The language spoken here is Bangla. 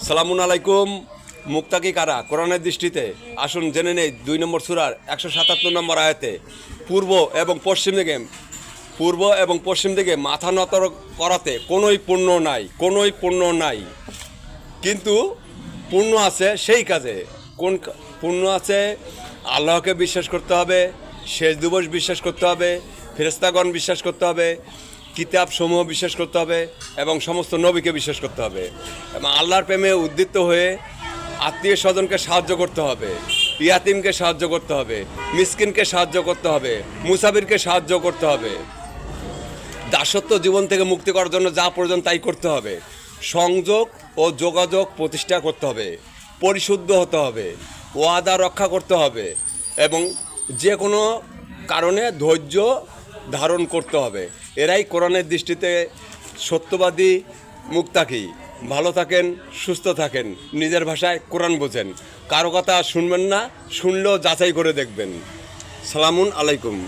সালামুন আলাইকুম। মুক্তাকি কারা? কোরআনের দৃষ্টিতে। আসুন জেনে নেই, দুই নম্বর সুরার একশো সাতাত্তর নম্বর আয়তে। পূর্ব এবং পশ্চিম দিকে, পূর্ব এবং পশ্চিম দিকে মাথা নত করাতে কোনোই পুণ্য নাই, কোনোই পুণ্য নাই। কিন্তু পুণ্য আছে সেই কাজে। কোন পুণ্য আছে? আল্লাহকে বিশ্বাস করতে হবে শেষ দিবস বিশ্বাস করতে হবে ফেরেস্তাগণ বিশ্বাস করতে হবে। কিতাব সমূহ বিশ্বাস করতে হবে এবং সমস্ত নবীকে বিশ্বাস করতে হবে। এবং আল্লাহর প্রেমে উদ্দীপ্ত হয়ে আত্মীয় স্বজনকে সাহায্য করতে হবে, ইয়াতিমকে সাহায্য করতে হবে, মিসকিনকে সাহায্য করতে হবে, মুসাফিরকে সাহায্য করতে হবে। দাসত্ব জীবন থেকে মুক্তি করার জন্য যা প্রয়োজন তাই করতে হবে। সংযোগ ও যোগাযোগ প্রতিষ্ঠা করতে হবে, পরিশুদ্ধ হতে হবে, ওয়াদা রক্ষা করতে হবে এবং যে কোনো কারণে ধৈর্য ধারণ করতে হবে। এরাই কোরআনের দৃষ্টিতে সত্যবাদী, মুক্তাকি। ভালো থাকেন, সুস্থ থাকেন। নিজের ভাষায় কোরআন বোঝেন। কারও কথা শুনবেন না, শুনলেও যাচাই করে দেখবেন। সালামুন আলাইকুম।